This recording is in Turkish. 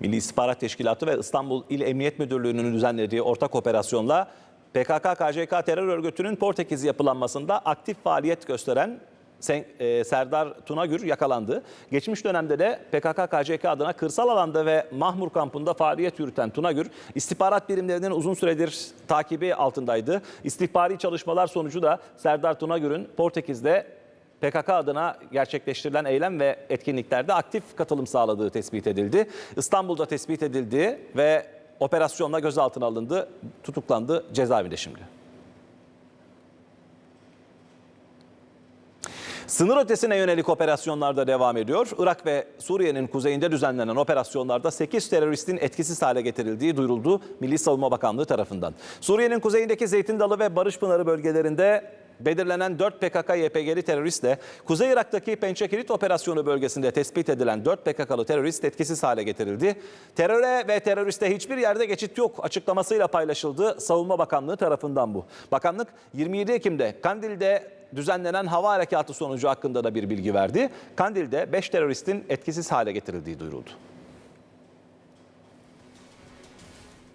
Milli İstihbarat Teşkilatı ve İstanbul İl Emniyet Müdürlüğü'nün düzenlediği ortak operasyonla PKK-KCK terör örgütünün Portekiz yapılanmasında aktif faaliyet gösteren e, Serdar Tunagür yakalandı. Geçmiş dönemde de PKK-KCK adına kırsal alanda ve Mahmur kampında faaliyet yürüten Tunagür, istihbarat birimlerinin uzun süredir takibi altındaydı. İstihbari çalışmalar sonucu da Serdar Tunagür'ün Portekiz'de PKK adına gerçekleştirilen eylem ve etkinliklerde aktif katılım sağladığı tespit edildi. İstanbul'da tespit edildi ve operasyonla gözaltına alındı, tutuklandı cezaevinde şimdi. Sınır ötesine yönelik operasyonlar da devam ediyor. Irak ve Suriye'nin kuzeyinde düzenlenen operasyonlarda 8 teröristin etkisiz hale getirildiği duyuruldu Milli Savunma Bakanlığı tarafından. Suriye'nin kuzeyindeki Zeytin Dalı ve Barış Pınarı bölgelerinde belirlenen 4 PKK-YPG'li teröristle Kuzey Irak'taki Pençekilit operasyonu bölgesinde tespit edilen 4 PKK'lı terörist etkisiz hale getirildi. Teröre ve teröriste hiçbir yerde geçit yok açıklamasıyla paylaşıldı Savunma Bakanlığı tarafından bu. Bakanlık 27 Ekim'de Kandil'de düzenlenen hava harekatı sonucu hakkında da bir bilgi verdi. Kandil'de 5 teröristin etkisiz hale getirildiği duyuruldu.